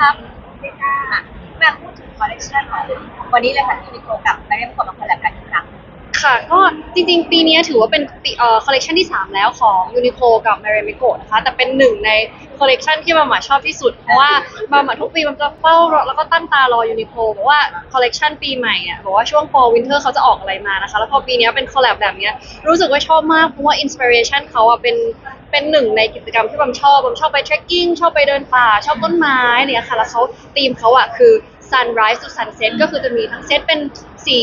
ครับอะแม่พูดถึงคอลเลคชันของวันนี้เลยค่ะที่มีโคกับแม่ได้ประกอบมาคอลแลบกันอีกครั้ง ค่ะ ก็จริงๆ ปีนี้ถือว่าเป็นปเอ่อคอลเลคชันที่ 3 แล้วของ Uniqlo กับ m a r i m i c o นะคะ แต่เป็นหนึ่งในคอลเลคชันที่มาหมาชอบที่สุด เพราะว่ามาหมาทุกปีมันจะเฝ้ารอแล้วก็ตั้งตารอ Uniqlo บอกว่าคอลเลคชันปีใหม่เนี่ยบอกว่าช่วง fall winter เขาจะออกอะไรมานะคะ แล้วพอปีนี้เป็นคอลแลบแบบเนี้ยรู้สึกว่าชอบมาก เพราะว่าอินสปิเรชันเขาอะเป็นเป็นหนึ่งในกิจกรรมที่บัมชอบบัมชอบไป trekking ชอบไปเดินป่า ชอบต้นไม้เนี่ยค่ะ แล้วเขาธีมเขาอะคือ sunrise to sunset ก็คือจะมีทั้งเซตเป็นสี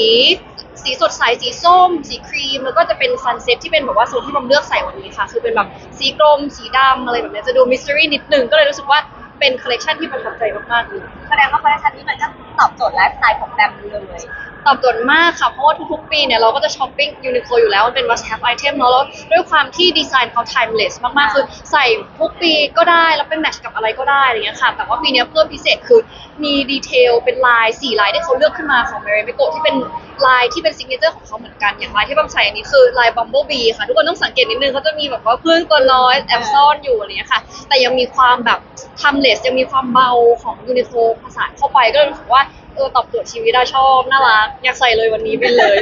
สีสดใสสีส้ม สีครีม แล้วก็จะเป็นซันเซ็ตที่เป็นแบบว่าโซนที่บัมเลือกใส่วันนี้ค่ะ คือเป็นแบบสีกรม สีดำอะไรแบบเนี้ยจะดูมิสซิรี่นิดนึงก็เลยรู้สึกว่าเป็นคอลเลคชันที่ประทับใจมากๆเลย แสดงว่าคอลเลคชันนี้มันก็ตอบโจทย์ไลฟ์สไตล์ของแบมเลย ตอบโจทย์มากค่ะ เพราะว่าทุกๆ ปีเนี่ยเราก็จะช้อปปิ้งยูนิโคอยู่แล้วมันเป็น must have item เนอะแล้วด้วยความที่ดีไซน์เขา timeless มากๆ คือใส่ทุกปีก็ได้ แล้วเป็นแมทช์กับอะไรก็ได้อะไรเงี้ยค่ะ แต่ว่าปีเนี้ยเพิ่มพิเศษคือมีดีเทลเป็นลายสี่ลายที่เขาเลือกขึ้นมาของ m a r i m i c o ที่เป็นลายที่เป็นซิกเนเจอร์ของเขาเหมือนกัน อย่างลายที่บัมใส่อันนี้คือลาย Bumblebee ค่ะ ทุกคนต้องสังเกตนิดนึงเขาจะมีแบบว่าพึ่งตัวน้อยแอบซ่อนอยู่อะไรเงี้ยค่ะ แต่ยังมีความแบบ timeless ยังมีความเบาของยูนิโคผสานเข้าไปก็เลยรู้สึกว่า เออตอบโจทย์ชีวิตอะชอบน่ารักอยากใส่เลยวันนี้เป็นเลย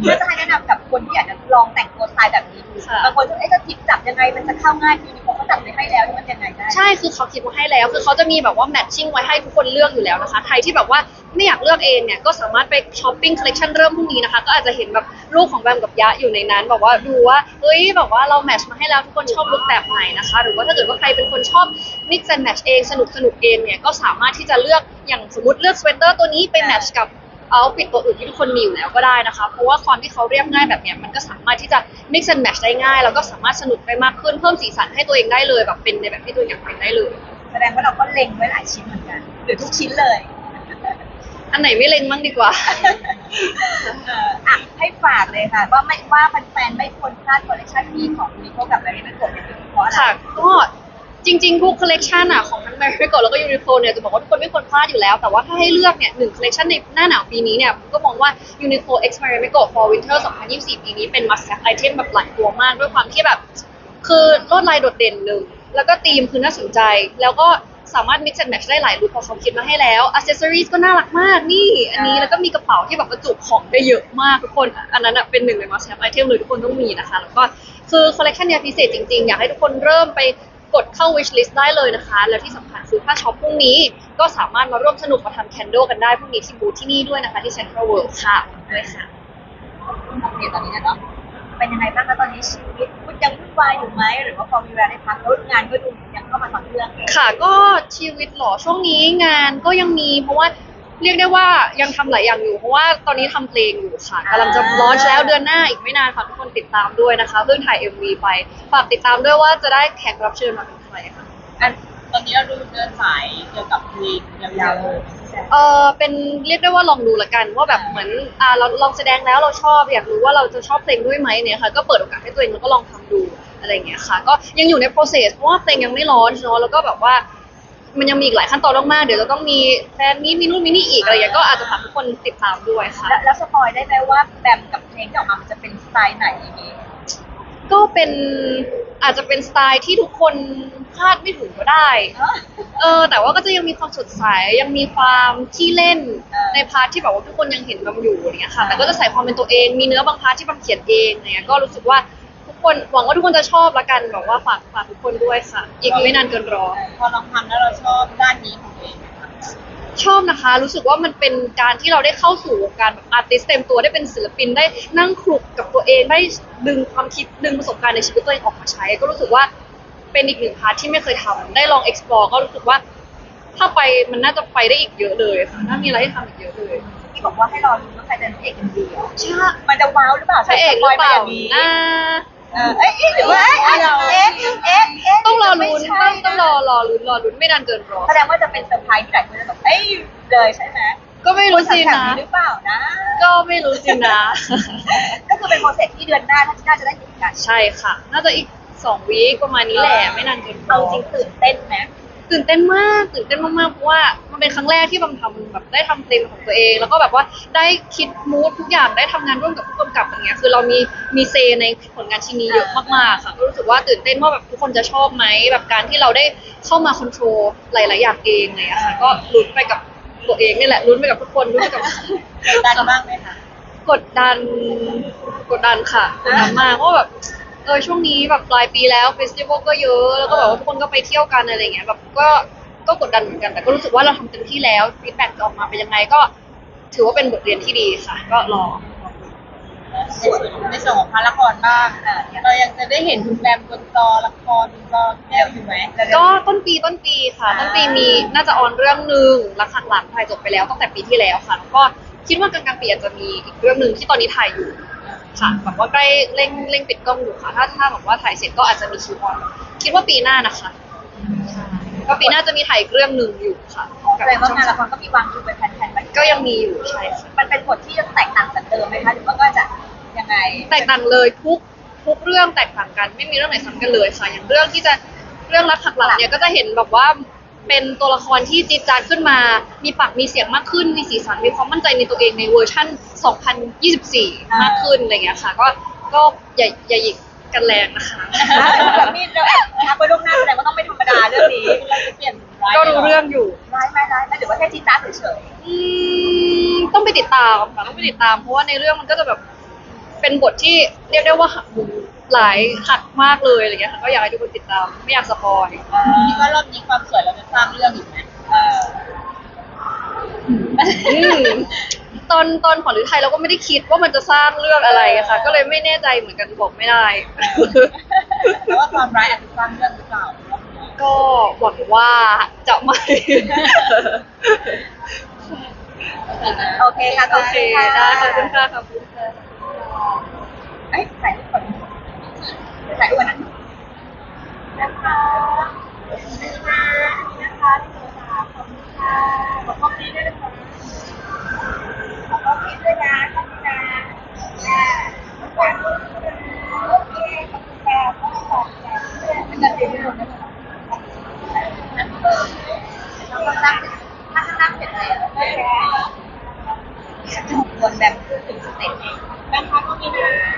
เพื่อจะให้แนะนำกับคนที่อยากจะลองแต่งตัวสไตล์แบบนี้ดูค่ะ บางคนจะเอ๊ะจะจิบจับยังไงมันจะเข้าง่ายยูนิโคเขาจับไม่ให้แล้วนี่มันยังไงได้ ใช่คือเขาคิดมาให้แล้ว คือเขาจะมีแบบว่าแมทชิ่งไว้ให้ทุกคนเลือกอยู่แล้วนะคะ ใครที่แบบว่า ไม่อยากเลือกเองเนี่ยก็สามารถไปช้อปปิ้งคอลเลคชันเริ่มพรุ่งนี้นะคะ ก็อาจจะเห็นแบบรูปของแบมกับยะอยู่ในนั้นแบบว่าดูว่าเฮ้ยแบบว่าเราแมทช์มาให้แล้วทุกคนชอบลุคแบบไหนนะคะ หรือว่าถ้าเกิดว่าใครเป็นคนชอบ mix and match เองสนุกสนุกเองเนี่ยก็สามารถที่จะเลือกอย่างสมมติเลือกสเวตเตอร์ตัวนี้ไปแมทช์กับเอาปิดตัวอื่นที่ทุกคนมีอยู่แล้วก็ได้นะคะ เพราะว่าความที่เขาเรียบง่ายแบบเนี้ยมันก็สามารถที่จะ mix and match ได้ง่าย แล้วก็สามารถสนุกได้มากขึ้นเพิ่มสีสันให้ตัวเองได้เลยแบบเป็นในแบบที่ตัวเองอยากเป็นได้เลย แสดงว่าเราก็เล็งไว้หลายชิ้นเหมือนกัน หรือทุกชิ้นเลย อันไหนไม่เล็งบ้างดีกว่า เอ่ออะให้ฝากเลยค่ะ ว่าไม่ว่าแฟนๆไม่ควรพลาดคอลเลคชันนี้ของยูนิโคกับแบรนด์ไม่กดเนี่ยเพราะอะไรค่ะก็จริงๆ ทุกคอลเลกชันอะของทั้ง Mary Go แล้วก็ Uniqlo เนี่ยจะบอกว่าทุกคนไม่ควรพลาดอยู่แล้ว แต่ว่าถ้าให้เลือกเนี่ยหนึ่งคอลเลกชันในหน้าหนาวปีนี้เนี่ยผมก็มองว่า Uniqlo X m a r i m i c o for Winter 2024 ปีนี้เป็น must have item แบบหลายตัวมาก ด้วยความที่แบบ คือลวดลายโดดเด่นหนึ่งแล้วก็ธีมคือน่าสนใจ แล้วก็ สามารถ mix and match ได้หลายลุคพอเขาคิดมาให้แล้ว accessories ก็น่ารักมากนี่ อันนี้แล้วก็มีกระเป๋าที่แบบบรรจุของได้เยอะมากทุกคน อันนั้นอะเป็นหนึ่งใน must have item เลยทุกคนต้องมีนะคะ แล้วก็คือคอลเลคชันเนี้พิเศษจริงๆ อยากให้ทุกคนเริ่มไปกดเข้า wish list ได้เลยนะคะ แล้วที่สำคัญคือถ้าช็อปพรุ่งนี้ ก็สามารถมาร่วมสนุกมาทำแคนโดกันได้พรุ่งนี้ที่บูธที่นี่ด้วยนะคะที่ Central World ค่ะด้วยค่ะโอเคตอนนี้นะเนาะ เป็นยังไงบ้างคะตอนนี้ชีวิตคุณยังวุ่นวายอยู่ไหมหรือว่าพอมีเวลาได้พักแล้วงานก็ดูยังเข้ามาต่อเนื่องค่ะ ก็ชีวิตเหรอช่วงนี้งานก็ยังมีเพราะว่าเรียกได้ว่ายังทำหลายอย่างอยู่เพราะว่าตอนนี้ทำเพลงอยู่ค่ะกำลังจะลอนช์แล้วเดือนหน้าอีกไม่นานค่ะทุกคนติดตามด้วยนะคะเพิ่งถ่าย MV ไปฝากติดตามด้วยว่าจะได้แขกรับเชิญมาเป็นใครค่ะอันตอนนี้เราดูเดินสายเกี่ยวกับเพลงยาวๆเลย เออเป็นเรียกได้ว่าลองดูละกัน ว่าแบบเหมือนอ่าเราลองแสดงแล้วเราชอบอยากรู้ว่าเราจะชอบเพลงด้วยไหมเนี่ยค่ะก็เปิดโอกาสให้ตัวเองแล้วก็ลองทำดูอะไรอย่างเงี้ยค่ะ ก็ยังอยู่ใน process เพราะว่าเพลงยังไม่ร้อนเนาะแล้วก็แบบว่า มันยังมีอีกหลายขั้นตอนมากๆเดี๋ยวจะต้องมีแฟนมีมีนู่นมีนี่อีกอะไรอย่างเงี้ยก็อาจจะฝากทุกคนติดตามด้วยค่ะ แล้วแล้วสปอยได้ไหมว่าแบมกับเพลงที่ออกมามันจะเป็นสไตล์ไหนอย่างนี้ ก็เป็นอาจจะเป็นสไตล์ที่ทุกคนคาดไม่ถึงก็ได้ เออ แต่ว่าก็จะยังมีความสดใส ยังมีความที่เล่นเออในพาร์ทที่แบบว่าทุกคนยังเห็นบำอยู่อย่างเงี้ยค่ะ แต่ก็จะใส่ความเป็นตัวเอง มีเนื้อบางพาร์ทที่บำเขียนเองอะไรเงี้ย ก็รู้สึกว่าทุกคนหวังว่าทุกคนจะชอบละกันแบบว่าฝากฝากทุกคนด้วยค่ะ อีกไม่นานเกินรอ พอลองทำแล้วเราชอบด้านนี้ของตัวเองไหมคะ ชอบนะคะ รู้สึกว่ามันเป็นการที่เราได้เข้าสู่วงการแบบอาร์ติสเต็มตัวได้เป็นศิลปินได้นั่งคลุกกับตัวเองได้ดึงความคิดดึงประสบการณ์ในชีวิตตัวเองออกมาใช้ ก็รู้สึกว่าเป็นอีกหนึ่งพาร์ทที่ไม่เคยทำได้ลอง explore ก็รู้สึกว่า ถ้าไปมันน่าจะไปได้อีกเยอะเลยค่ะน่ามีอะไรให้ทำอีกเยอะเลยที่บอกว่าให้รอดูว่าใครจะเป็นพระเอกกันดีเหรอใช่มันจะว้าวหรือเปล่าพระเอกหรือเปล่าสปยมย่งนี้นะ เออเอ๊ะเอ๊ะหรือว่าเอ๊ะเอ๊ะเอ๊ะเอ๊ะต้องรอลุ้นไม่ใช่ต้องต้องรอรอลุ้นรอลุ้นไม่นานเกินรอ แสดงว่าจะเป็นเซอร์ไพรส์ที่หลายคนจะแบบเอ้ยเลยใช่ไหมก็ไม่รู้สิแถวนะนี้หรือเปล่านะ ก็ไม่รู้สินะ ก็คือเป็นโปรเซสที่เดือนหน้าถ้าน่าจะได้เห็นกันใช่ค่ะ น่าจะอีกสองวีคประมาณนี้แหละ ไม่นานเกินรเอาอจริงตื่นเต้นไหม ตื่นเต้นมากตื่นเต้นมากๆเพราะว่ามันเป็นครั้งแรกที่บำทำแบบได้ทำเพลงของตัวเอง แล้วก็แบบว่าได้คิดมูดทุกอย่างได้ทำงานร่วมกับผู้กำกับอย่างเงี้ยคือเรามีมีเซในผลงานชิ้นนี้เยอะมากๆค่ะก็รู้สึกว่าตื่นเต้นว่าแบบทุกคนจะชอบไหมแบบการที่เราได้เข้ามาคอนโทรลหลาย ๆ อย่างเองอะไรอย่างเลยอะค่ะก็ลุ้นไปกับตัวเองนี่แหละลุ้นไปกับทุกคนลุ้นไปกับกดดันบ้างไหมคะกดดันกดดันค่ะกดดันมากเพราะว่าแบบ เออช่วงนี้แบบปลายปีแล้วเฟสติวัลก็เยอะแล้วก็แบบว่าทุกคนก็ไปเที่ยวกันอะไรเงี้ยแบบก็ก็กดดันเหมือนกันแต่ก็รู้สึกว่าเราทำเต็มที่แล้วฟีดแบ็กออกมาเป็นยังไงก็ ถือว่าเป็นบทเรียนที่ดีค่ะ ก็รอในส่วนในส่วนของพาร์ทละครบ้างอะเรายังจะได้เห็นคุณแบมบนจอละครบนจอแก้วอยู่ไหมก็ต้นปีต้นปีค่ะ ต้นปีมีน่าจะออนเรื่องหนึ่งรักหักหลังถ่ายจบไปแล้วตั้งแต่ปีที่แล้วค่ะแล้วก็คิดว่ากลางๆปีอาจจะมีอีกเรื่องหนึ่งที่ตอนนี้ถ่ายอยู่ ค่ะแบบว่าใกล้เร่งเร่งปิดกล้องอยู่ค่ะ ถ้าถ้าแบบว่าถ่ายเสร็จก็อาจจะมีคิวออนคิดว่าปีหน้านะคะใช่ก็ปีหน้าจะมีถ่ายอีกเรื่องหนึ่งอยู่ค่ะแสดงว่างานละครก็มีวางอยู่เป็นแผนๆไว้ก็ยังมีอยู่ใช่ค่ะมันเป็นบทที่จะแตกต่างจากเดิมไหมคะหรือว่าก็จะยังไงแตกต่างเลยทุกทุกเรื่องแตกต่างกัน ไม่มีเรื่องไหนซ้ำกันเลยค่ะอย่างเรื่องที่จะเรื่องรักหักหลังเนี่ยก็จะเห็นแบบว่า เป็นตัวละครที่จีดจานขึ้นมา มีปากมีเสียงมากขึ้น มีสีสัน มีความมั่นใจในตัวเองในเวอร์ชั่น 2024 มากขึ้นอะไรอย่างเงี้ยค่ะ ก็ก็อย่าอย่าหยิกกันแรงนะคะแบบนี้เราแอบทักไปล่วงหน้าแสดงว่าต้องไม่ธรรมดาเรื่องนี้เราจะเปลี่ยนร้ายก็รู้เรื่องอยู่ ร้ายไหมร้ายไหมหรือว่าแค่จีจ้าเฉยอืมต้องไปติดตามค่ะต้องไปติดตาม เพราะว่าในเรื่องมันก็จะแบบเป็นบทที่เรียกได้ว่าหักมุม หลายหักมากเลยอะไรเงี้ยค่ะก็อยากให้ทุกคนติดตาม ไม่อยากสปอยคิดว่ารอบนี้ความสวยเราจะสร้างเรื่องอีกไหมๆเอออืมตอนตอนขวัญฤทัยเราก็ไม่ได้คิดว่ามันจะสร้างเรื่องอะไรอะค่ะ ก็เลยไม่แน่ใจเหมือนกันบอกไม่ได้ เพราะว่าความร้ายอาจจะสร้างเรื่องหรือเปล่ารอบนี้ก็หวังว่าจะไม่ โอเคค่ะขโออบเคคุณค่ะได้ขอบคุณค่ะขอบคุณค่ะ เอ้ยถ่า ยรูปก่อนถ่ายรูปวันนั้นนะคะนะคะนะคะที่โทรศัพท์ขอบคุณค่ะขอบคุณด้วยนะคะขอบคุณด้วยนะขอบคุณนะขอบคุณโอเคขอบคุณค่ะขอบคุณค่ะม่กันเองไม่หมดนะคะเราก็นั่งถ้านั่งเสร็จแล้วโอเควนแบบขึ้นถึงสเต็ปเองแบงค์พักก็มีนะ